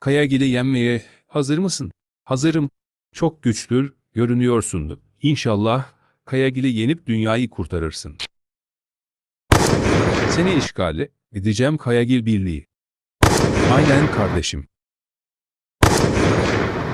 Kayagil'i yenmeye hazır mısın? Hazırım. Çok güçlü görünüyorsun. İnşallah Kayagil'i yenip dünyayı kurtarırsın. Seni işgali edeceğim Kayagil Birliği. Aynen kardeşim.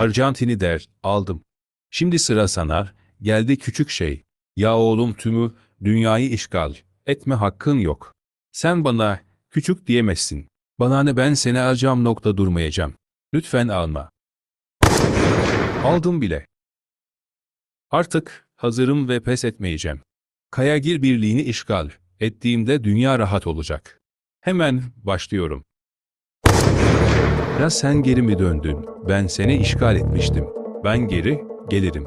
Arjantin'i der, aldım. Şimdi sıra sana, geldi küçük şey. Ya oğlum tümü, dünyayı işgal, etme hakkın yok. Sen bana, küçük diyemezsin. Bana ne ben seni alacağım nokta durmayacağım. Lütfen alma. Aldım bile. Artık, hazırım ve pes etmeyeceğim. Kayagil Birliği'ni işgal ettiğimde dünya rahat olacak. Hemen başlıyorum. Ya sen geri mi döndün? Ben seni işgal etmiştim. Ben geri gelirim.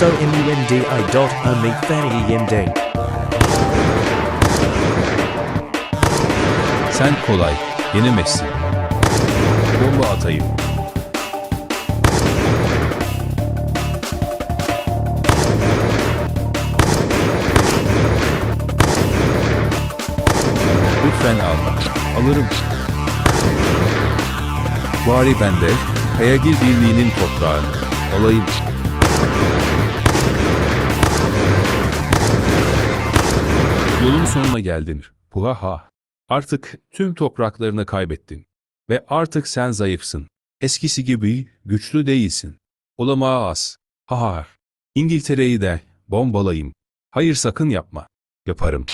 So mundi dot only fanny md. Sen kolay, yenemezsin. Bomba atayım. Lütfen alma. Alırım. Bari ben de Kayagil Birliği'nin toprağını alayım. Yolun sonuna geldin. Puhaha. Artık tüm topraklarını kaybettin. Ve artık sen zayıfsın. Eskisi gibi güçlü değilsin. Olamaz. Ha ha. İngiltere'yi de bombalayayım. Hayır sakın yapma. Yaparım.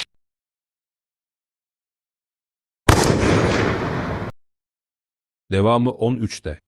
Devamı 13'te.